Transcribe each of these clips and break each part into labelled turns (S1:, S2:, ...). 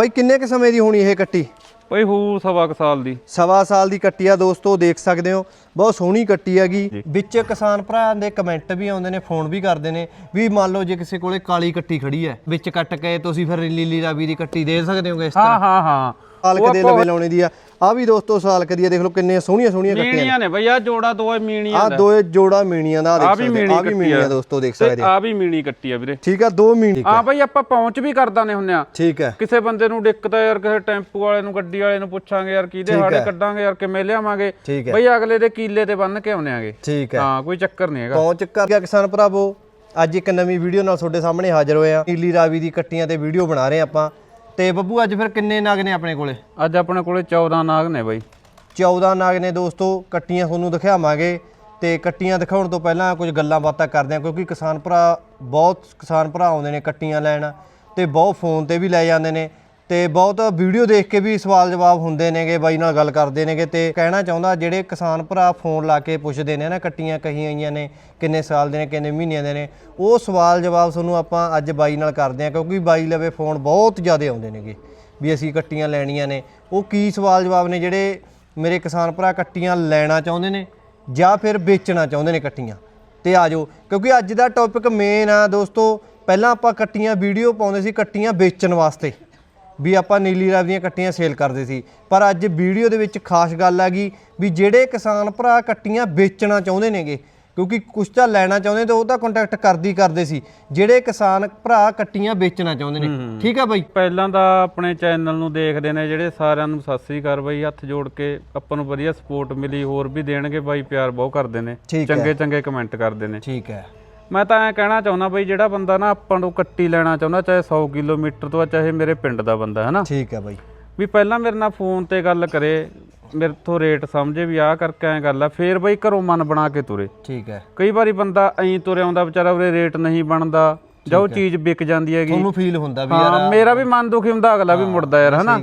S1: ਬਾਈ ਕਿੰਨੇ ਕ ਸਮੇਂ ਦੀ ਹੋਣੀ ਇਹ ਕੱਟੀ?
S2: ਬਈ ਹੂ ਸਵਾ ਕੁ ਸਾਲ ਦੀ।
S1: ਸਵਾ ਸਾਲ ਦੀ ਕੱਟੀ ਆ ਦੋਸਤੋ ਦੇਖ ਸਕਦੇ ਹੋ। ਬਹੁਤ ਸੋਹਣੀ ਕੱਟੀ ਹੈਗੀ। ਵਿੱਚ ਕਿਸਾਨ ਭਰਾ ਦੇ ਕਮੈਂਟ ਵੀ ਆਉਂਦੇ ਨੇ ਫੋਨ ਵੀ ਕਰਦੇ ਨੇ ਵੀ ਮੰਨ ਲਓ ਜੇ ਕਿਸੇ ਕੋਲੇ ਕਾਲੀ ਕੱਟੀ ਖੜੀ ਹੈ ਵਿੱਚ ਕੱਟ ਕੇ ਤੁਸੀਂ ਫਿਰ ਲੀਲੀ ਰਾਵੀ ਦੀ ਕੱਟੀ ਦੇ ਸਕਦੇ ਹੋਗੇ ਇਸ ਤਰ੍ਹਾਂ?
S2: ਹਾਂ ਹਾਂ ਹਾਂ।
S1: ਸਾਲਕ ਦੇ ਲਵੇ ਲਾਉਣੇ ਦੀ ਆ। ਆ ਵੀ ਦੋਸਤੋ ਸਾਲਕ ਦੀ ਆ ਦੇਖ ਲਓ ਕਿੰਨੇ ਸੋਹਣੀਆਂ ਸੋਹਣੀਆਂ ਕੱਟੀਆਂ
S2: ਮੀਣੀਆਂ ਨੇ ਬਈ ਆ ਜੋੜਾ ਦੋਏ ਮੀਣੀਆਂ
S1: ਆ
S2: ਦਾ।
S1: ਦੋਏ ਜੋੜਾ ਮੀਣੀਆਂ ਦਾ
S2: ਆ
S1: ਦੇਖ ਸਕਦੇ ਆ ਵੀ ਮੀਣੀਆਂ ਦੋਸਤੋ ਦੇਖ ਸਕਦੇ
S2: ਆ ਵੀ ਮੀਣੀ ਕੱਟੀ ਆ ਵੀਰੇ।
S1: ਠੀਕ ਆ ਦੋ ਮੀਣੀ
S2: ਆ। ਬਈ ਆਪਾਂ ਪਹੁੰਚ ਵੀ ਕਰਦਾ ਨੇ ਹੁੰਨੇ ਆ
S1: ਠੀਕ ਹੈ
S2: ਕਿਸੇ ਬੰਦੇ ਨੂੰ ਦਿੱਕਤ ਆ ਯਾਰ ਕਿਸੇ ਟੈਂਪੂ ਵਾਲੇ ਨੂੰ ਗੱਡੀ ਵਾਲੇ ਨੂੰ ਪੁੱਛਾਂਗੇ ਯਾਰ ਕਿਹਦੇ ਹਾੜੇ ਕੱਢਾਂਗੇ ਯਾਰ ਕਿਵੇਂ ਲਿਆਵਾਂਗੇ। ਬਈ ਅਗਲੇ ਦੇ ਕੀਲੇ ਤੇ ਬੰਨ ਕੇ ਆਉਨੇ ਆਗੇ।
S1: ਠੀਕ ਹੈ
S2: ਹਾਂ ਕੋਈ ਚੱਕਰ ਨਹੀਂ ਹੈਗਾ।
S1: ਪਹੁੰਚ ਕਰ ਗਿਆ ਕਿਸਾਨ ਭਰਾਵੋ। ਅੱਜ ਇੱਕ ਨਵੀਂ ਵੀਡੀਓ ਨਾਲ ਤੁਹਾਡੇ ਸਾਹਮਣੇ ਹਾਜ਼ਰ ਹੋਏ ਆ ਨੀਲੀ ਰਾਵੀ ਦੀ ਕੱਟੀਆਂ ਤੇ ਵੀਡੀਓ ਬਣਾ ਰਹੇ ਆਪਾਂ। ਤੇ ਬੱਬੂ ਅੱਜ ਫਿਰ ਕਿੰਨੇ ਨਗ ਨੇ ਆਪਣੇ ਕੋਲੇ?
S2: ਅੱਜ ਆਪਣੇ ਕੋਲੇ 14 ਨਾਗ ਨੇ ਬਈ।
S1: 14 ਨਾਗ ਨੇ ਦੋਸਤੋ ਕੱਟੀਆਂ ਤੁਹਾਨੂੰ ਦਿਖਾਵਾਂਗੇ ਤੇ ਕੱਟੀਆਂ ਦਿਖਾਉਣ ਤੋਂ ਪਹਿਲਾਂ ਕੁਝ ਗੱਲਾਂ ਬਾਤਾਂ ਕਰਦੇ ਹਾਂ ਕਿਉਂਕਿ ਕਿਸਾਨ ਭਰਾ ਬਹੁਤ ਕਿਸਾਨ ਭਰਾ ਆਉਂਦੇ ਨੇ ਕੱਟੀਆਂ ਲੈਣ ਤੇ ਬਹੁਤ ਫੋਨ ਤੇ ਵੀ ਲੈ ਜਾਂਦੇ ਨੇ। ਤੇ ਬਹੁਤ ਵੀਡੀਓ ਦੇਖ ਕੇ ਵੀ ਸਵਾਲ ਜਵਾਬ ਹੁੰਦੇ ਨੇਗੇ, ਬਾਈ ਨਾਲ ਗੱਲ ਕਰਦੇ ਨੇਗੇ ਤੇ ਕਹਿਣਾ ਚਾਹੁੰਦਾ ਜਿਹੜੇ ਕਿਸਾਨ ਭਰਾ ਫੋਨ ਲਾ ਕੇ ਪੁੱਛਦੇ ਨੇ ਨਾ, ਕੱਟੀਆਂ ਕਹੀ ਆਈਆਂ ਨੇ, ਕਿੰਨੇ ਸਾਲ ਦੇ ਨੇ, ਕਿੰਨੇ ਮਹੀਨਿਆਂ ਦੇ ਨੇ, ਉਹ ਸਵਾਲ ਜਵਾਬ ਤੁਹਾਨੂੰ ਆਪਾਂ ਅੱਜ ਬਾਈ ਨਾਲ ਕਰਦੇ ਹਾਂ ਕਿਉਂਕਿ ਬਾਈ ਲਵੇ ਫੋਨ ਬਹੁਤ ਜ਼ਿਆਦਾ ਆਉਂਦੇ ਨੇਗੇ ਵੀ ਅਸੀਂ ਕੱਟੀਆਂ ਲੈਣੀਆਂ ਨੇ। ਉਹ ਕੀ ਸਵਾਲ ਜਵਾਬ ਨੇ ਜਿਹੜੇ ਮੇਰੇ ਕਿਸਾਨ ਭਰਾ ਕੱਟੀਆਂ ਲੈਣਾ ਚਾਹੁੰਦੇ ਨੇ ਜਾਂ ਫਿਰ ਵੇਚਣਾ ਚਾਹੁੰਦੇ ਨੇ ਕੱਟੀਆਂ। ਤੇ ਆ ਜਾਓ, ਕਿਉਂਕਿ ਅੱਜ ਦਾ ਟੌਪਿਕ ਮੇਨ ਆ ਦੋਸਤੋ, ਪਹਿਲਾਂ ਆਪਾਂ ਕੱਟੀਆਂ ਵੀਡੀਓ ਪਾਉਂਦੇ ਸੀ ਕੱਟੀਆਂ ਵੇਚਣ ਵਾਸਤੇ। ਵੀ ਆਪਾਂ ਨੀਲੀ ਰਾਵੀ ਦੀਆਂ ਕੱਟੀਆਂ ਸੇਲ ਕਰਦੇ ਸੀ। ਪਰ ਅੱਜ ਵੀਡੀਓ ਦੇ ਵਿੱਚ ਖਾਸ ਗੱਲ ਆ ਗਈ ਵੀ ਜਿਹੜੇ ਕਿਸਾਨ ਭਰਾ ਕੱਟੀਆਂ ਵੇਚਣਾ ਚਾਹੁੰਦੇ ਨੇਗੇ ਕਿਉਂਕਿ ਕੁਛ ਤਾਂ ਲੈਣਾ ਚਾਹੁੰਦੇ ਤੇ ਉਹ ਤਾਂ ਕੰਟੈਕਟ ਕਰਦੀ ਕਰਦੇ ਸੀ। ਜਿਹੜੇ ਕਿਸਾਨ ਭਰਾ ਕੱਟੀਆਂ ਵੇਚਣਾ ਚਾਹੁੰਦੇ ਨੇ। ਠੀਕ ਆ ਬਾਈ?
S2: ਪਹਿਲਾਂ ਤਾਂ ਆਪਣੇ ਚੈਨਲ ਨੂੰ ਦੇਖਦੇ ਨੇ ਜਿਹੜੇ ਸਾਰਿਆਂ ਨੂੰ ਸਤਿ ਸ੍ਰੀ ਅਕਾਲ ਬਾਈ ਹੱਥ ਜੋੜ ਕੇ ਆਪਾਂ ਨੂੰ ਵਧੀਆ ਸਪੋਰਟ ਮਿਲੀ ਹੋਰ ਵੀ ਦੇਣਗੇ ਬਾਈ ਪਿਆਰ ਬਹੁਤ ਕਰਦੇ ਨੇ। ਚੰਗੇ ਚੰਗੇ ਕਮੈਂਟ ਕਰਦੇ ਨੇ।
S1: ਠੀਕ ਹੈ।
S2: ਮੈਂ ਤਾਂ ਐ ਕਹਿਣਾ ਚਾਹੁੰਦਾ ਬਈ ਜਿਹੜਾ ਬੰਦਾ ਨਾ ਆਪਾਂ ਨੂੰ ਕੱਟੀ ਲੈਣਾ ਚਾਹੁੰਦਾ ਚਾਹੇ 100 ਕਿਲੋਮੀਟਰ ਤੋਂ ਆ ਚਾਹੇ ਮੇਰੇ ਪਿੰਡ ਦਾ ਬੰਦਾ ਹੈ ਨਾ
S1: ਠੀਕ ਹੈ ਬਾਈ।
S2: ਵੀ ਪਹਿਲਾਂ ਮੇਰੇ ਨਾਲ ਫੋਨ ਤੇ ਗੱਲ ਕਰੇ ਮੇਰੇ ਤੋਂ ਰੇਟ ਸਮਝੇ ਵੀ ਆਹ ਕਰਕੇ ਐ ਗੱਲ ਆ ਫੇਰ ਬਈ ਘਰੋਂ ਮਨ ਬਣਾ ਕੇ ਤੁਰੇ।
S1: ਠੀਕ ਹੈ।
S2: ਕਈ ਵਾਰੀ ਬੰਦਾ ਐਂ ਤੁਰਿਆ ਆਉਂਦਾ ਵਿਚਾਰਾ ਉਹਦੇ ਰੇਟ ਨਹੀਂ ਬਣਦਾ। ਜਾਂ ਉਹ ਚੀਜ਼ ਵਿਕ ਜਾਂਦੀ ਹੈਗੀ।
S1: ਤੁਹਾਨੂੰ ਫੀਲ ਹੁੰਦਾ ਵੀ
S2: ਹਾਂ ਮੇਰਾ ਵੀ ਮਨ ਦੁਖੀ ਹੁੰਦਾ ਅਗਲਾ ਵੀ ਮੁੜਦਾ ਯਾਰ ਹਨਾ?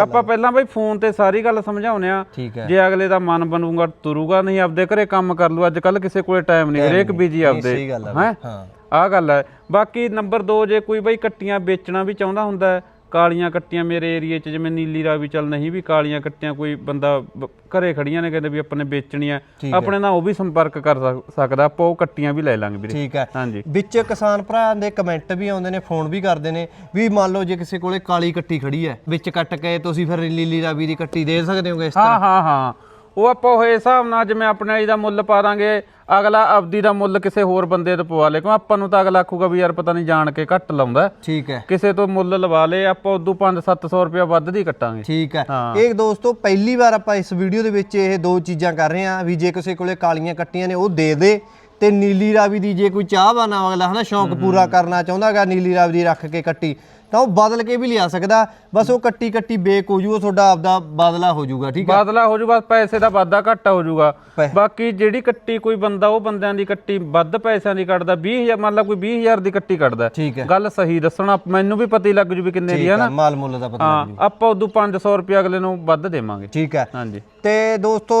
S2: ਆਪਾਂ ਪਹਿਲਾਂ ਬਈ ਫੋਨ ਤੇ ਸਾਰੀ ਗੱਲ ਸਮਝਾਉਨੇ ਆ ਜੇ ਅਗਲੇ ਦਾ ਮਨ ਬਣੂਗਾ ਤੁਰੂਗਾ ਨਹੀਂ ਆਪਦੇ ਘਰੇ ਕੰਮ ਕਰ ਲੂ ਅੱਜ ਕੱਲ ਕਿਸੇ ਕੋਲੇ ਟਾਈਮ ਨਹੀਂ ਹਰੇਕ ਬੀਜੀ ਆਪਦੇ। ਹੈ?
S1: ਹਾਂ।
S2: ਆਹ ਗੱਲ ਹੈ। ਬਾਕੀ ਨੰਬਰ 2 ਜੇ ਕੋਈ ਬਈ ਕੱਟੀਆਂ ਵੇਚਣਾ ਵੀ ਚਾਹੁੰਦਾ ਹੁੰਦਾ ਕਾਲੀਆਂ ਕੱਟੀਆਂ ਮੇਰੇ ਏਰੀਏ 'ਚ ਜਿਵੇਂ ਨੀਲੀ ਰਾਵੀ ਚੱਲ ਨਹੀਂ ਵੀ ਕਾਲੀਆਂ ਕੱਟੀਆਂ ਕੋਈ ਬੰਦਾ ਬ- ਘਰੇ ਖੜੀਆਂ ਨੇ ਕਹਿੰਦੇ ਵੀ ਆਪਣੇ ਵੇਚਣੀਆਂ ਆਪਣੇ ਨਾਲ ਉਹ ਵੀ ਸੰਪਰਕ ਕਰ ਸਕ- ਸਕਦਾ ਆਪਾਂ ਉਹ ਕੱਟੀਆਂ ਵੀ ਲੈ ਲਾਂਗੇ ਵੀਰੇ।
S1: ਠੀਕ ਹੈ।
S2: ਹਾਂਜੀ।
S1: ਵਿੱਚ ਕਿਸਾਨ ਭਰਾ ਦੇ ਕਮੈਂਟ ਵੀ ਆਉਂਦੇ ਨੇ ਫੋਨ ਵੀ ਕਰਦੇ ਨੇ ਵੀ ਮੰਨ ਲਓ ਜੇ ਕਿਸੇ ਕੋਲੇ ਕਾਲੀ ਕੱਟੀ ਖੜੀ ਹੈ ਵਿੱਚ ਕੱਟ ਕੇ ਤੁਸੀਂ ਫਿਰ ਲੀਲੀ ਰਾਵੀ ਦੀ ਕੱਟੀ ਦੇ ਸਕਦੇ ਹੋਗੇ ਇਸ
S2: ਹਾਂ ਹਾਂ ਹਾਂ। ਉਹ ਆਪਾਂ ਹੋਏ ਹਿਸਾਬ ਨਾਲ ਜਿਵੇਂ ਆਪਣੇ ਵਾਲੀ ਦਾ ਮੁੱਲ ਪਾ ਦਾਂਗੇ ਅਗਲਾ ਆਪਦੀ ਦਾ ਮੁੱਲ ਕਿਸੇ ਹੋਰ ਬੰਦੇ ਤੋਂ ਪਵਾ ਲੇ ਕਿਉਂ ਆਪਾਂ ਨੂੰ ਤਾਂ ਅਗਲਾ ਆਖੂਗਾ ਵੀ ਯਾਰ ਪਤਾ ਨਹੀਂ ਜਾਣ ਕੇ ਘੱਟ ਲਾਉਂਦਾ।
S1: ਠੀਕ ਹੈ।
S2: ਕਿਸੇ ਤੋਂ ਮੁੱਲ ਲਵਾ ਲੇ ਆਪਾਂ ਉਦੋਂ 5-700 ਰੁਪਇਆ ਵੱਧ ਦੀ ਕੱਟਾਂਗੇ।
S1: ਠੀਕ ਹੈ।
S2: ਹਾਂ।
S1: ਇਹ ਦੋਸਤੋ ਪਹਿਲੀ ਵਾਰ ਆਪਾਂ ਇਸ ਵੀਡੀਓ ਦੇ ਵਿੱਚ ਇਹ ਦੋ ਚੀਜ਼ਾਂ ਕਰ ਰਹੇ ਹਾਂ ਵੀ ਜੇ ਕਿਸੇ ਕੋਲੇ ਕਾਲੀਆਂ ਕੱਟੀਆਂ ਨੇ ਉਹ ਦੇ ਦੇ। ਤੇ ਨੀਲੀ ਰਾਵੀ ਦੀ ਜੇ ਕੋਈ ਚਾਹਵਾਨਾ ਅਗਲਾ ਹਨਾ ਸ਼ੌਂਕ ਪੂਰਾ ਕਰਨਾ ਚਾਹੁੰਦਾਗਾ ਨੀਲੀ ਰਾਵੀ ਦੀ ਰੱਖ ਕੇ ਕੱਟੀ। ਤਾਂ ਉਹ ਬਦਲ ਕੇ ਵੀ ਲਿਆ ਸਕਦਾ। ਬਸ ਉਹ ਕੱਟੀ ਕੱਟੀ ਬੇਕ ਹੋ ਜੂ ਉਹ ਤੁਹਾਡਾ ਆਪਦਾ ਬਦਲਾ ਹੋ ਜਾਊਗਾ ਠੀਕ ਹੈ?
S2: ਬਾਦਲਾ ਹੋ ਜੂ ਬਸ ਪੈਸੇ ਦਾ ਵਾਧਾ ਘਾਟਾ ਹੋ ਜੂਗਾ।
S1: ਪੈ-
S2: ਬਾਕੀ ਜਿਹੜੀ ਕੱਟੀ ਕੋਈ ਬੰਦਾ ਉਹ ਬੰਦਿਆਂ ਦੀ ਕੱਟੀ ਵੱਧ ਪੈਸਿਆਂ ਦੀ ਕੱਟਦਾ 20000 ਮੰਨ ਲਾ ਕੋਈ 20000 ਦੀ ਕੱਟੀ ਕੱਟਦਾ
S1: ਠੀਕ ਹੈ।
S2: ਗੱਲ ਸਹੀ ਦੱਸਣਾ ਮੈਨੂੰ ਵੀ ਪਤਾ ਹੀ ਲੱਗ ਜੂ ਵੀ ਕਿੰਨੇ ਦੀ
S1: ਠੀਕ
S2: ਹੈ
S1: ਹੈ
S2: ਨਾ।
S1: ਮਾਲ ਮੁੱਲ ਦਾ ਪਤਾ
S2: ਹਾਂ ਆਪਾਂ ਉਦੋਂ 500 ਰੁਪਏ ਅਗਲੇ ਨੂੰ ਵੱਧ ਦੇਵਾਂਗੇ।
S1: ਠੀਕ ਹੈ।
S2: ਹਾਂਜੀ।
S1: ਤੇ ਦੋਸਤੋ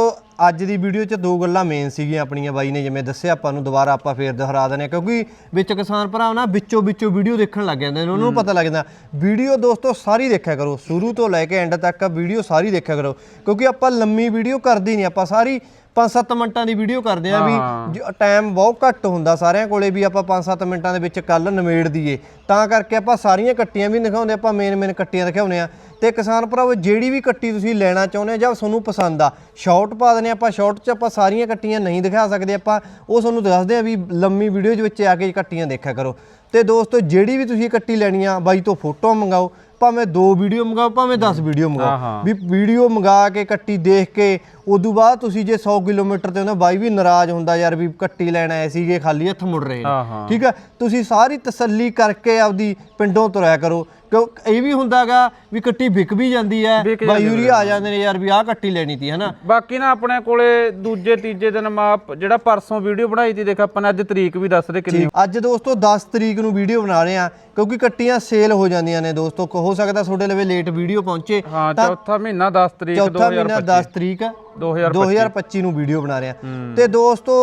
S1: ਅੱਜ ਦੀ ਵੀਡੀਓ 'ਚ ਦੋ ਗੱਲਾਂ ਮੇਨ ਸੀਗੀਆਂ ਆਪਣੀਆਂ ਬਾਈ ਨੇ ਜਿਵੇਂ ਦੱਸਿਆ ਆਪਾਂ ਨੂੰ ਦੁਬਾਰਾ ਆਪਾਂ ਫੇਰ ਦੁਹਰਾ ਦਨੇ ਕਿਉਂਕਿ ਵਿੱਚ ਕਿਸਾਨ ਭਰਾ ਨਾ ਵਿੱਚੋਂ ਵਿੱਚੋਂ ਵੀਡੀਓ ਦੇਖਣ ਲੱਗ ਜਾਂਦੇ ਨੇ ਉਹਨਾਂ ਨੂੰ ਪਤਾ ਲੱਗ ਜਾਂਦਾ। ਵੀਡੀਓ ਦੋਸਤੋ ਸਾਰੀ ਦੇਖਿਆ ਕਰੋ ਸ਼ੁਰੂ ਤੋਂ ਲੈ ਕੇ ਐਂਡ ਤੱਕ ਵੀਡੀਓ ਸਾਰੀ ਦੇਖਿਆ ਕਰੋ ਕਿਉਂਕਿ ਆਪਾਂ ਲੰਮੀ ਵੀਡੀਓ ਕਰਦੀ ਨਹੀਂ ਆਪਾਂ ਸਾਰੀ 5-7 ਮਿੰਟਾਂ ਦੀ ਵੀਡੀਓ ਕਰਦੇ ਆ ਵੀ ਟਾਈਮ ਬਹੁਤ ਘੱਟ ਹੁੰਦਾ ਸਾਰਿਆਂ ਕੋਲੇ ਵੀ ਆਪਾਂ 5-7 ਮਿੰਟਾਂ ਦੇ ਵਿੱਚ ਕੱਲ ਨਿਮੇੜ ਦਈਏ। ਤਾਂ ਕਰਕੇ ਆਪਾਂ ਸਾਰੀਆਂ ਕੱਟੀਆਂ ਵੀ ਦਿਖਾਉਂਦੇ ਆਪਾਂ ਮੇਨ ਮੇਨ ਕੱਟੀਆਂ ਦਿਖਾਉਂਦੇ ਆ। ਤੇ ਕਿਸਾਨ ਭਰਾਵੋ ਜਿਹੜੀ ਵੀ ਕੱਟੀ ਤੁਸੀਂ ਲੈਣਾ ਚਾਹੁੰਦੇ ਆ ਜਾਂ ਤੁਹਾਨੂੰ ਪਸੰਦ ਆ ਸ਼ਾਰਟ ਪਾ ਦਨੇ ਆਪਾਂ ਸ਼ਾਰਟ 'ਚ ਆਪਾਂ ਸਾਰੀਆਂ ਕੱਟੀਆਂ ਨਹੀਂ ਦਿਖਾ ਸਕਦੇ ਆਪਾਂ। ਉਹ ਤੁਹਾਨੂੰ ਦੱਸਦੇ ਆ ਵੀ ਲੰਮੀ ਵੀਡੀਓ ਦੇ ਵਿੱਚ ਆ ਕੇ ਕੱਟੀਆਂ ਦੇਖਿਆ ਕਰੋ। ਤੇ ਦੋਸਤੋ ਜਿਹੜੀ ਵੀ ਤੁਸੀਂ ਕੱਟੀ ਲੈਣੀ ਆ ਬਾਈ ਤੋਂ ਫੋਟੋ ਮੰਗਾਓ ਭਾਵੇਂ ਦੋ ਵੀਡੀਓ ਮੰਗਾਓ ਭਾਵੇਂ 10 ਵੀਡੀਓ ਮੰਗਾਓ। ਵੀ ਵੀਡੀਓ ਮੰਗਾ ਕੇ ਕੱਟੀ ਦੇਖ ਕੇ ਉਦੋਂ ਬਾਅਦ ਤੁਸੀਂ ਜੇ 100 ਕਿਲੋਮੀਟਰ ਤੇ ਹੁੰਦਾ ਬਾਈ ਵੀ ਨਾਰਾਜ਼ ਹੁੰਦਾ ਯਾਰ ਵੀ ਕੱਟੀ ਲੈਣ ਆਏ ਸੀਗੇ ਖਾਲੀ ਹੱਥ ਮੁੜ ਰਹੇ ਨੇ। ਠੀਕ ਹੈ? ਤੁਸੀਂ ਸਾਰੀ ਤਸੱਲੀ ਕਰਕੇ ਆਪਦੀ ਪਿੰਡੋਂ ਤੁਰਿਆ ਕਰੋ। ਕਿਉਂ ਇਹ ਵੀ ਹੁੰਦਾਗਾ ਵੀ ਕੱਟੀ ਵਿਕ ਵੀ ਜਾਂਦੀ ਹੈ
S2: ਵਿਕ
S1: ਬਾਈ ਯੂਰੀ ਆ ਜਾਂਦੇ ਨੇ ਯਾਰ ਵੀ ਆਹ ਕੱਟੀ ਲੈਣੀ ਤੀ ਹਨਾ?
S2: ਬਾਕੀ ਨਾ ਆਪਣੇ ਕੋਲੇ ਦੂਜੇ ਤੀਜੇ ਦਿਨ ਮਾਪ ਜਿਹੜਾ ਪਰਸੋਂ ਵੀਡੀਓ ਬਣਾਈ ਤੀ ਦੇਖ ਆਪਾਂ ਨੇ ਅੱਜ ਤਰੀਕ ਵੀ ਦੱਸ ਦੇ ਕਿੰਨੀ।
S1: ਅੱਜ ਦੋਸਤੋ 10 ਤਰੀਕ ਨੂੰ ਵੀਡੀਓ ਬਣਾ ਰਹੇ ਆ ਕਿਉਂਕਿ ਕੱਟੀਆਂ ਸੇਲ ਹੋ ਜਾਂਦੀਆਂ ਨੇ ਦੋਸਤੋ ਹੋ ਸਕਦਾ ਤੁਹਾਡੇ ਲਵੇ ਲੇਟ ਵੀਡੀਓ ਪਹੁੰਚੇ।
S2: ਹਾਂ ਚੌਥਾ ਮਹੀਨਾ 10 ਤਰੀਕ
S1: ਚੌਥਾ ਮਹੀਨਾ 10 ਤਰੀਕ ਆ।
S2: 2025
S1: 2025 ਨੂੰ ਵੀਡੀਓ ਬਣਾ ਰਹੇ ਆ ਤੇ ਦੋਸਤੋ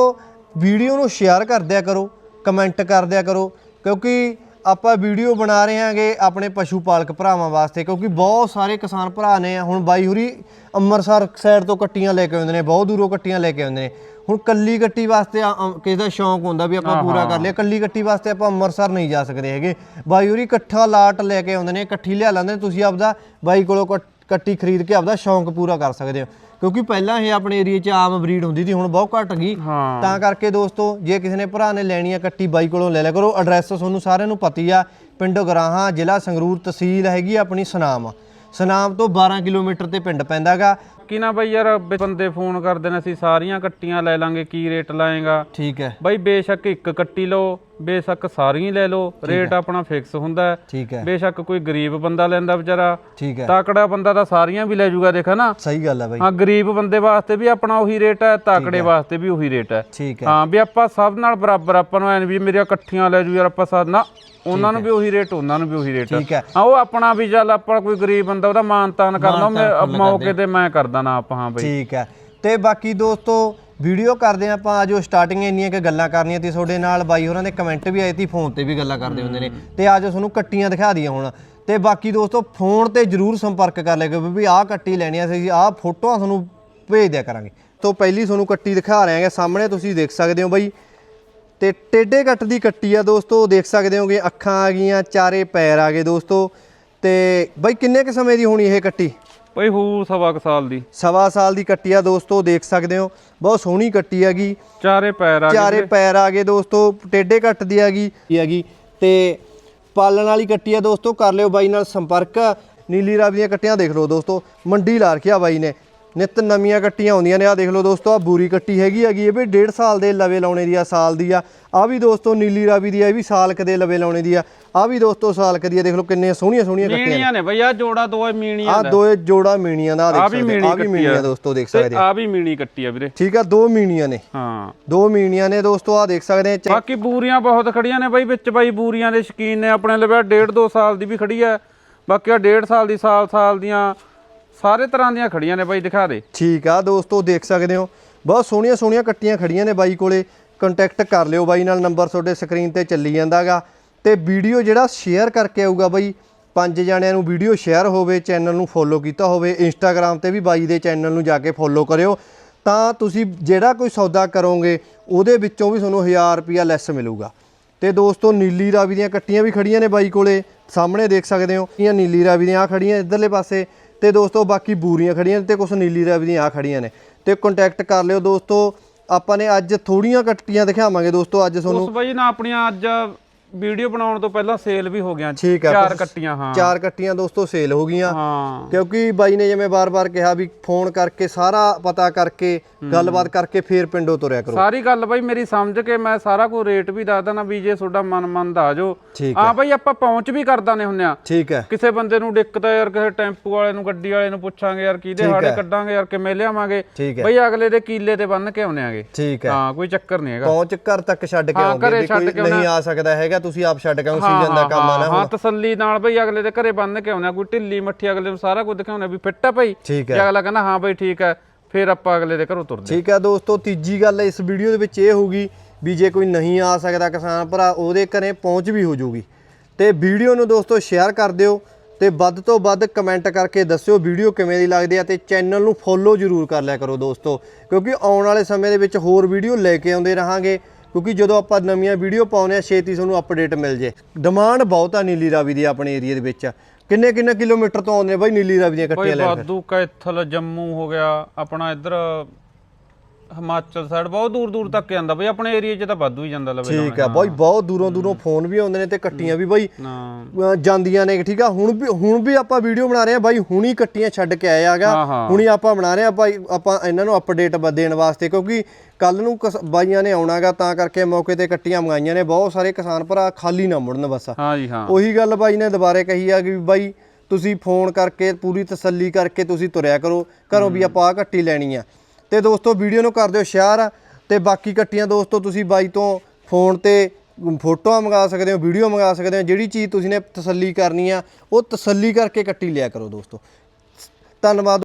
S1: ਵੀਡੀਓ ਨੂੰ ਸ਼ੇਅਰ ਕਰ ਦਿਆ ਕਰੋ ਕਮੈਂਟ ਕਰ ਦਿਆ ਕਰੋ ਕਿਉਂਕਿ ਆਪਾਂ ਵੀਡੀਓ ਬਣਾ ਰਹੇ ਹਾਂਗੇ ਆਪਣੇ ਪਸ਼ੂ ਪਾਲਕ ਭਰਾਵਾਂ ਵਾਸਤੇ ਕਿਉਂਕਿ ਬਹੁਤ ਸਾਰੇ ਕਿਸਾਨ ਭਰਾ ਨੇ ਹੁਣ ਬਾਈ ਹੁਰੀ ਅੰਮ੍ਰਿਤਸਰ ਸਾਈਡ ਤੋਂ ਕੱਟੀਆਂ ਲੈ ਕੇ ਆਉਂਦੇ ਨੇ ਬਹੁਤ ਦੂਰੋਂ ਕੱਟੀਆਂ ਲੈ ਕੇ ਆਉਂਦੇ ਨੇ। ਹੁਣ ਕੱਲੀ ਕੱਟੀ ਵਾਸਤੇ ਕਿਸੇ ਦਾ ਸ਼ੌਂਕ ਹੁੰਦਾ ਵੀ ਆਪਾਂ ਪੂਰਾ ਕਰ ਲਿਆ ਕੱਲੀ ਕੱਟੀ ਵਾਸਤੇ ਆਪਾਂ ਅੰਮ੍ਰਿਤਸਰ ਨਹੀਂ ਜਾ ਸਕਦੇ ਹੈਗੇ। ਬਾਈ ਹੁਰੀ ਇਕੱਠਾ ਲਾਟ ਲੈ ਕੇ ਆਉਂਦੇ ਨੇ ਇਕੱਠੀ ਲਿਆ ਲੈਂਦੇ ਨੇ ਤੁਸੀਂ ਆਪਦਾ ਬਾਈ ਕੋਲੋਂ ਕੱਟੀ ਖਰੀਦ ਕੇ ਆਪਦਾ ਸ਼ੌਂਕ ਪੂਰਾ ਕਰ ਸਕਦੇ ਹੋ। ਕਿਉਂਕਿ ਪਹਿਲਾਂ ਇਹ ਆਪਣੇ ਏਰੀਆ 'ਚ ਆਮ ਬਰੀਡ ਹੁੰਦੀ ਸੀ ਹੁਣ ਬਹੁਤ ਘਟ ਗਈ।
S2: ਹਾਂ।
S1: ਤਾਂ ਕਰਕੇ ਦੋਸਤੋ ਜੇ ਕਿਸੇ ਨੇ ਭਰਾ ਨੇ ਲੈਣੀ ਆ ਕੱਟੀ ਬਾਈ ਕੋਲੋਂ ਲੈ ਲਿਆ ਕਰੋ। ਐਡਰੈਸ ਤੁਹਾਨੂੰ ਸਾਰਿਆਂ ਨੂੰ ਪਤੀ ਆ ਪਿੰਡ ਗਰਾਹਾਂ ਜ਼ਿਲ੍ਹਾ ਸੰਗਰੂਰ ਤਹਿਸੀਲ ਹੈਗੀ ਆਪਣੀ ਸੁਨਾਮ। ਸੁਨਾਮ ਤੋਂ 12 ਕਿਲੋਮੀਟਰ ਤੇ ਪਿੰਡ ਪੈਂਦਾਗਾ
S2: ਕੀ ਨਾ ਬਈ ਯਾਰ ਬੰਦੇ ਫੋਨ ਕਰਦੇ ਨੇ ਅਸੀਂ ਸਾਰੀਆਂ ਕੱਟੀਆਂ ਲੈ ਲਾਂਗੇ ਕੀ ਰੇਟ ਲਾਏਗਾ?
S1: ਠੀਕ ਹੈ।
S2: ਬਈ ਬੇਸ਼ੱਕ ਇੱਕ ਕੱਟੀ ਲਓ ਬੇਸ਼ੱਕ ਸਾਰੀਆਂ ਲੈ ਲਓ ਰੇਟ ਆਪਣਾ ਫਿਕਸ ਹੁੰਦਾ ਹੈ।
S1: ਠੀਕ ਹੈ।
S2: ਬੇਸ਼ੱਕ ਕੋਈ ਗਰੀਬ ਬੰਦਾ ਲੈਂਦਾ ਵਿਚਾਰਾ।
S1: ਠੀਕ ਹੈ।
S2: ਤਾਕੜਾ ਬੰਦਾ ਤਾਂ ਸਾਰੀਆਂ ਵੀ ਲੈ ਜਾਊਗਾ ਦੇਖਾ ਨਾ।
S1: ਸਹੀ ਗੱਲ ਹੈ ਬਾਈ।
S2: ਹਾਂ ਗਰੀਬ ਬੰਦੇ ਵਾਸਤੇ ਵੀ ਆਪਣਾ ਉਹੀ ਰੇਟ ਹੈ ਤਾਕੜੇ ਵਾਸਤੇ ਵੀ ਉਹੀ ਰੇਟ ਹੈ।
S1: ਠੀਕ ਹੈ।
S2: ਹਾਂ ਵੀ ਆਪਾਂ ਸਭ ਨਾਲ ਬਰਾਬਰ ਆਪਾਂ ਨੂੰ ਐਨ ਵੀ ਮੇਰੀਆਂ ਇਕੱਠੀਆਂ ਲੈ ਜੂ ਯਾਰ ਆਪਾਂ ਸਾਧ ਨਾ ਉਹਨਾਂ ਨੂੰ ਵੀ ਉਹੀ ਰੇਟ ਉਹਨਾਂ ਨੂੰ ਵੀ ਉਹੀ ਰੇਟ
S1: ਠੀਕ ਹੈ।
S2: ਹਾਂ ਉਹ ਆਪਣਾ ਵੀ ਚੱਲ ਆਪਾਂ ਕੋਈ ਗਰੀਬ ਬੰਦਾ ਉਹਦਾ ਮਾਨ ਤਾਨ ਕਰਨਾ ਮੈਂ ਮੌਕੇ ਤੇ ਮੈਂ ਕਰਦਾ ਨਾ ਆਪਾਂ, ਹਾਂ ਬਈ।
S1: ਠੀਕ ਹੈ। ਤੇ ਬਾਕੀ ਦੋਸਤੋ ਵੀਡੀਓ ਕਰਦੇ ਹਾਂ ਆਪਾਂ, ਆਜੋ ਸਟਾਰਟਿੰਗ ਇੰਨੀਆਂ ਕਿ ਗੱਲਾਂ ਕਰਨੀਆਂ ਤੇ ਤੁਹਾਡੇ ਨਾਲ ਬਾਈ ਹੋਰਾਂ ਦੇ ਕਮੈਂਟ ਵੀ ਆਏ ਤੀ ਫੋਨ ਤੇ ਵੀ ਗੱਲਾਂ ਕਰਦੇ ਹੁੰਦੇ ਨੇ। ਤੇ ਆਜੋ ਤੁਹਾਨੂੰ ਕੱਟੀਆਂ ਦਿਖਾ ਦਈਏ ਹੁਣ। ਤੇ ਬਾਕੀ ਦੋਸਤੋ ਫੋਨ ਤੇ ਜਰੂਰ ਸੰਪਰਕ ਕਰ ਲਿਆ ਕਰੋ ਵੀ ਆਹ ਕੱਟੀ ਲੈਣੀ ਆ ਅਸੀਂ, ਆਹ ਫੋਟੋਆਂ ਤੁਹਾਨੂੰ ਭੇਜ ਦਿਆ ਕਰਾਂਗੇ। ਤੋਂ ਪਹਿਲੀ ਤੁਹਾਨੂੰ ਕੱਟੀ ਦਿਖਾ ਰਹੇ ਹਾਂਗੇ, ਸਾਹਮਣੇ ਤੁਸੀਂ ਦੇਖ ਸਕਦੇ ਹੋ ਬਾਈ। ਤੇ ਟੇਡੇ ਕੱਟ ਦੀ ਕੱਟੀ ਆ ਦੋਸਤੋ, ਦੇਖ ਸਕਦੇ ਹੋਗੇ, ਅੱਖਾਂ ਆ ਗਈਆਂ, ਚਾਰੇ ਪੈਰ ਆ ਗਏ ਦੋਸਤੋ। ਤੇ ਬਾਈ ਕਿੰਨੇ ਕੁ ਸਮੇਂ ਦੀ ਹੋਣੀ ਇਹ ਕੱਟੀ?
S2: ਬਈ ਹੂ ਸਵਾ ਕੁ ਸਾਲ ਦੀ।
S1: ਸਵਾ ਸਾਲ ਦੀ ਕੱਟੀ ਆ ਦੋਸਤੋ ਦੇਖ ਸਕਦੇ ਹੋ। ਬਹੁਤ ਸੋਹਣੀ ਕੱਟੀ ਹੈਗੀ।
S2: ਚਾਰੇ ਪੈਰ ਆ ਗਏ
S1: ਚਾਰੇ ਪੈਰ ਆ ਗਏ ਦੋਸਤੋ ਟੇਡੇ ਕੱਟ ਦੀ ਹੈਗੀ। ਹੈਗੀ। ਤੇ ਪਾਲਣ ਵਾਲੀ ਕੱਟੀ ਆ ਦੋਸਤੋ ਕਰ ਲਿਓ ਬਾਈ ਨਾਲ ਸੰਪਰਕ। ਨੀਲੀ ਰਾਵੀ ਦੀਆਂ ਕੱਟੀਆਂ ਦੇਖ ਲਓ ਦੋਸਤੋ। ਮੰਡੀ ਲਾ ਰੱਖਿਆ ਬਾਈ ਨੇ। ਨਿਤ ਨਵੀਆਂ ਕੱਟੀਆਂ ਆਉਂਦੀਆਂ ਨੇ। ਆ ਦੇਖ ਲਓ ਦੋਸਤੋ ਆ ਬੂਰੀ ਕੱਟੀ ਹੈਗੀ ਹੈਗੀ ਇਹ ਵੀ 1.5 ਸਾਲ ਦੇ ਲਵੇ ਲਾਉਣੇ ਦੀ ਆ ਸਾਲ ਦੀ ਆ। ਆ ਵੀ ਦੋਸਤੋ ਨੀਲੀ ਰਾਵੀ ਦੀ ਆ ਇਹ ਵੀ ਸਾਲ ਕ ਦੇ ਲਵੇ ਲਾਉਣੇ ਦੀ ਆ। ਆ ਵੀ ਦੋਸਤੋ ਸਾਲ ਕ ਦੀ ਆ ਦੇਖ ਲਓ ਕਿੰਨੀਆਂ ਸੋਹਣੀਆਂ ਸੋਹਣੀਆਂ ਕੱਟੀਆਂ
S2: ਮੀਣੀਆਂ ਨੇ ਬਈ ਆ ਜੋੜਾ ਦੋ ਮੀਣੀਆਂ
S1: ਆ ਦੋਏ ਜੋੜਾ ਮੀਣੀਆਂ ਦਾ ਆ
S2: ਆ
S1: ਦੇਖ ਸਕਦੇ ਆ ਵੀ ਮੀਣੀਆਂ
S2: ਆ।
S1: ਦੋਸਤੋ ਦੇਖ ਸਕਦੇ ਆ
S2: ਆ ਵੀ ਮੀਣੀ ਕੱਟੀ ਆ ਵੀਰੇ।
S1: ਠੀਕ ਆ ਦੋ ਮੀਣੀਆਂ ਨੇ।
S2: ਹਾਂ।
S1: ਦੋ ਮੀਣੀਆਂ ਨੇ ਦੋਸਤੋ ਆ ਦੇਖ ਸਕਦੇ ਆ
S2: ਬਾਕੀ ਬੂਰੀਆਂ ਬਹੁਤ ਖੜੀਆਂ ਨੇ ਬਾਈ ਵਿੱਚ ਬਾਈ ਬੂਰੀਆਂ ਦੇ ਸ਼ਕੀਨ ਨੇ। ਆਪਣੇ ਲਵੇ ਡੇਢ ਦੋ ਸਾਲ ਦੀ ਵੀ ਖੜੀ ਹੈ ਬਾਕੀ ਆ ਡੇਢ ਸਾਲ ਦੀ ਸਾਲ ਸਾਲ ਦੀਆਂ ਸਾਰੇ ਤਰ੍ਹਾਂ ਦੀਆਂ ਖੜੀਆਂ ਨੇ ਬਾਈ, ਦਿਖਾ ਦੇ।
S1: ਠੀਕ ਆ ਦੋਸਤੋ, ਦੇਖ ਸਕਦੇ ਹੋ। ਬਹੁਤ ਸੋਹਣੀਆਂ ਸੋਹਣੀਆਂ ਕੱਟੀਆਂ ਖੜੀਆਂ ਨੇ ਬਾਈ ਕੋਲੇ। ਕੰਟੈਕਟ ਕਰ ਲਿਓ ਬਾਈ ਨਾਲ ਨੰਬਰ ਤੁਹਾਡੇ ਸਕਰੀਨ ਤੇ ਚੱਲੀ ਜਾਂਦਾਗਾ। ਤੇ ਵੀਡੀਓ ਜਿਹੜਾ ਸ਼ੇਅਰ ਕਰਕੇ ਆਊਗਾ ਬਾਈ, ਪੰਜ ਜਣਿਆਂ ਨੂੰ ਵੀਡੀਓ ਸ਼ੇਅਰ ਹੋਵੇ ਚੈਨਲ ਨੂੰ ਫੋਲੋ ਕੀਤਾ ਹੋਵੇ ਇੰਸਟਾਗ੍ਰam ਤੇ ਵੀ ਬਾਈ ਦੇ ਚੈਨਲ ਨੂੰ ਜਾ ਕੇ ਫੋਲੋ ਕਰਿਓ। ਤਾਂ ਤੁਸੀਂ ਜਿਹੜਾ ਕੋਈ ਸੌਦਾ ਕਰੋਗੇ, ਉਹਦੇ ਵਿੱਚੋਂ ਵੀ ਤੁਹਾਨੂੰ 1000 ਰੁਪਿਆ ਲੈਸ ਮਿਲੂਗਾ। ਤੇ ਦੋਸਤੋ, ਨੀਲੀ ਰਾਵੀ ਦੀਆਂ ਕੱਟੀਆਂ ਵੀ ਖੜੀਆਂ ਨੇ ਬਾਈ ਕੋਲੇ। ਸਾਹਮਣੇ ਦੇਖ ਸਕਦੇ ਹੋ, ਇਹ ਨੀਲੀ ਰਾਵੀ ਦੀਆਂ ਆ ਖੜੀਆਂ ਇਧਰਲੇ ਪਾਸੇ। ਤੇ ਦੋਸਤੋ ਬਾਕੀ ਬੂਰੀਆਂ ਖੜੀਆਂ ਤੇ ਕੁਝ ਨੀਲੀ ਰਾਵੀ ਦੀਆਂ ਆ ਖੜੀਆਂ ਨੇ। ਤੇ ਕੰਟੈਕਟ ਕਰ ਲਿਓ ਦੋਸਤੋ। ਆਪਾਂ ਨੇ ਅੱਜ ਥੋੜੀਆਂ ਕੱਟੀਆਂ ਦਿਖਾਵਾਂਗੇ ਦੋਸਤੋ ਅੱਜ ਤੁਹਾਨੂੰ
S2: ਉਸ ਬਾਈ ਨਾ ਆਪਣੀਆਂ ਅੱਜ ਵੀਡੀਓ ਬਣਾਉਣ ਤੋਂ ਪਹਿਲਾਂ ਸੇਲ ਵੀ ਹੋ ਗਿਆ
S1: ਠੀਕ ਹੈ
S2: ਚਾਰ ਕੱਟੀਆਂ ਹਾਂ।
S1: ਚਾਰ ਕੱਟੀਆਂ ਦੋਸਤੋ ਸੇਲ ਹੋ ਗਈਆਂ।
S2: ਹਾਂ।
S1: ਕਿਉਂਕਿ ਬਾਈ ਨੇ ਜਿਵੇਂ ਬਾਰ-ਬਾਰ ਕਿਹਾ ਵੀ ਫੋਨ ਕਰਕੇ ਸਾਰਾ ਪਤਾ ਕਰਕੇ ਗੱਲਬਾਤ ਕਰਕੇ ਫੇਰ ਪਿੰਡੋਂ ਤੁਰਿਆ ਕਰੋ।
S2: ਸਾਰੀ ਗੱਲ ਬਾਈ ਮੇਰੀ ਸਮਝ ਕੇ ਮੈਂ ਸਾਰਾ ਕੁਝ ਰੇਟ ਵੀ ਦੱਸਦਾ ਨਾ ਵੀ ਜੇ ਤੁਹਾਡਾ ਮਨ ਮੰਨਦਾ ਆ ਜਾਓ। ਆ। ਬਾਈ ਆਪਾਂ ਪਹੁੰਚ ਵੀ ਕਰਦਾ ਨੇ ਹੁੰਨੇ ਆ।
S1: ਠੀਕ ਹੈ
S2: ਕਿਸੇ ਬੰਦੇ ਨੂੰ ਦਿੱਕਤ ਆ ਯਾਰ ਕਿਸੇ ਟੈਂਪੂ ਵਾਲੇ ਨੂੰ ਗੱਡੀ ਵਾਲੇ ਨੂੰ ਪੁੱਛਾਂਗੇ ਯਾਰ ਕਿਹਦੇ ਹਾੜੇ। ਕੱਢਾਂਗੇ ਯਾਰ ਕਿਵੇਂ ਲਿਆਵਾਂਗੇ। ਬਈ ਅਗਲੇ ਦੇ ਕੀਲੇ ਤੇ ਬੰਨ ਕੇ ਆਉਨੇ ਆਗੇ।
S1: ਠੀਕ ਹੈ
S2: ਹਾਂ ਕੋਈ ਚੱਕਰ ਨਹੀਂ ਹੈਗਾ।
S1: ਪਹੁੰਚ ਘਰ ਤੱਕ ਛੱਡ ਕੇ
S2: ਛੱਡ
S1: ਕੋਈ ਨਹੀਂ ਆ ਸਕਦਾ ਹੈਗਾ ਤੁਸੀਂ ਆਪ ਛੱਡ ਕੇ ਆਓ ਸੀਜ਼ਨ ਦਾ ਕੰਮ ਆ ਨਾ
S2: ਹਾਂ, ਤਸੱਲੀ ਨਾਲ ਬਈ ਅਗਲੇ ਦੇ ਘਰੇ ਬੰਨ ਕੇ ਆਉਣਾ ਕੋਈ ਢਿੱਲੀ ਮੱਠੀ ਅਗਲੇ ਨੂੰ ਸਾਰਾ ਕੁਝ ਦਿਖਾਉਣਾ ਵੀ ਫਿੱਟ ਆ ਭਾਈ
S1: ਠੀਕ ਹੈ
S2: ਜੇ ਅਗਲਾ ਕਹਿੰਦਾ ਹਾਂ ਬਈ ਠੀਕ ਹੈ ਫਿਰ ਆਪਾਂ ਅਗਲੇ ਦੇ ਘਰੋਂ ਤੁਰਦੇ
S1: ਠੀਕ ਹੈ ਦੋਸਤੋ ਤੀਜੀ ਗੱਲ ਇਸ ਵੀਡੀਓ ਦੇ ਵਿੱਚ ਇਹ ਹੋਊਗੀ ਵੀ ਜੇ ਕੋਈ ਨਹੀਂ ਆ ਸਕਦਾ ਕਿਸਾਨ ਭਰਾ ਉਹਦੇ ਘਰੇ ਪਹੁੰਚ ਵੀ ਹੋ ਜਾਊਗੀ। ਤੇ ਵੀਡੀਓ ਨੂੰ ਦੋਸਤੋ ਸ਼ੇਅਰ ਕਰ ਦਿਓ ਤੇ ਵੱਧ ਤੋਂ ਵੱਧ ਕਮੈਂਟ ਕਰਕੇ ਦੱਸਿਓ ਵੀਡੀਓ ਕਿਵੇਂ ਦੀ ਲੱਗਦੀ ਆ ਤੇ ਚੈਨਲ ਨੂੰ ਫੋਲੋ ਜ਼ਰੂਰ ਕਰ ਲਿਆ ਕਰੋ ਦੋਸਤੋ। ਕਿਉਂਕਿ ਆਉਣ ਵਾਲੇ ਸਮੇਂ ਦੇ ਵਿੱਚ ਹੋਰ ਵੀਡੀਓ ਲੈ ਕੇ ਆਉਂਦੇ ਰਹਾਂਗੇ। ਕਿਉਂਕਿ ਜਦੋਂ ਆਪਾਂ ਨਵੀਆਂ ਵੀਡੀਓ ਪਾਉਂਦੇ ਆ ਛੇਤੀ ਤੁਹਾਨੂੰ ਅਪਡੇਟ ਮਿਲ ਜੇ ਡਿਮਾਂਡ ਬਹੁਤ ਆ ਨੀਲੀ ਰਾਵੀ ਦੀ ਆਪਣੇ ਏਰੀਆ ਦੇ ਵਿੱਚ ਕਿੰਨੇ ਕਿੰਨੇ ਕਿਲੋਮੀਟਰ ਤੋਂ ਆਉਂਦੇ ਬਾਈ ਨੀਲੀ ਰਾਵੀ ਦੀਆਂ ਕੱਟੀਆਂ ਲੈਣ ਫਿਰ?
S2: ਬਾਦੂ ਕੈਥਲ ਜੰਮੂ ਹੋ ਗਿਆ ਆਪਣਾ ਇੱਧਰ ਹਿਮਾਚਲ ਸਾਈਡ ਬਹੁਤ ਦੂਰ ਦੂਰ ਤੱਕ ਜਾਂਦਾ ਬਈ ਆਪਣੇ ਏਰੀਆ 'ਚ ਤਾਂ ਵਾਧੂ ਹੀ ਜਾਂਦਾ ਲਵੇ
S1: ਠੀਕ ਆ ਬਾਈ ਬਹੁਤ ਦੂਰੋਂ ਦੂਰੋਂ ਫੋਨ ਵੀ ਆਉਂਦੇ ਨੇ ਤੇ ਕੱਟੀਆਂ ਵੀ ਬਾਈ ਅਹ ਜਾਂਦੀਆਂ ਨੇ ਠੀਕ ਆ? ਹੁਣ ਵੀ ਹੁਣ ਵੀ ਆਪਾਂ ਵੀਡੀਓ ਬਣਾ ਰਹੇ ਆ ਬਾਈ ਹੁਣੀ ਕੱਟੀਆਂ ਛੱਡ ਕੇ ਆਏ ਆਗਾ
S2: ਹਾਂ, ਹਾਂ।
S1: ਹੁਣੀ ਆਪਾਂ ਬਣਾ ਰਹੇ ਆ ਬਾਈ ਆਪਾਂ ਇਹਨਾਂ ਨੂੰ ਅਪਡੇਟ ਦੇਣ ਵਾਸਤੇ ਕਿਉਂਕਿ ਕੱਲ ਨੂੰ ਬਾਈਆਂ ਨੇ ਆਉਣਾਗਾ ਤਾਂ ਕਰਕੇ ਮੌਕੇ ਤੇ ਕੱਟੀਆਂ ਮੰਗਾਈਆਂ ਨੇ ਬਹੁਤ ਸਾਰੇ ਕਿਸਾਨ ਭਰਾ ਖਾਲੀ ਨਾ ਮੁੜਨ ਬਸ।
S2: ਹਾਂ ਜੀ ਹਾਂ।
S1: ਉਹੀ ਗੱਲ ਬਾਈ ਨੇ ਦੁਬਾਰੇ ਕਹੀ ਆ ਕਿ ਬਾਈ ਤੁਸੀਂ ਫੋਨ ਕਰਕੇ ਪੂਰੀ ਤਸੱਲੀ ਕਰਕੇ ਤੁਸੀਂ ਤੁਰਿਆ ਕਰੋ ਘਰੋਂ ਵੀ ਆਪਾਂ ਆ ਕੱਟੀ ਲੈਣੀ ਆ। ਤੇ ਦੋਸਤੋ ਵੀਡੀਓ ਨੂੰ ਕਰ ਦਿਓ ਸ਼ੇਅਰ ਤੇ ਬਾਕੀ ਕੱਟੀਆਂ ਦੋਸਤੋ ਤੁਸੀਂ ਬਾਈ ਤੋਂ ਫੋਨ ਤੇ ਫੋਟੋਆਂ ਮੰਗਾ ਸਕਦੇ ਹੋ, ਵੀਡੀਓ ਮੰਗਾ ਸਕਦੇ ਹੋ, ਜਿਹੜੀ ਚੀਜ਼ ਤੁਸੀਂ ਨੇ ਤਸੱਲੀ ਕਰਨੀ ਆ, ਉਹ ਤਸੱਲੀ ਕਰਕੇ ਕੱਟੀ ਲਿਆ ਕਰੋ ਦੋਸਤੋ। ਧੰਨਵਾਦ।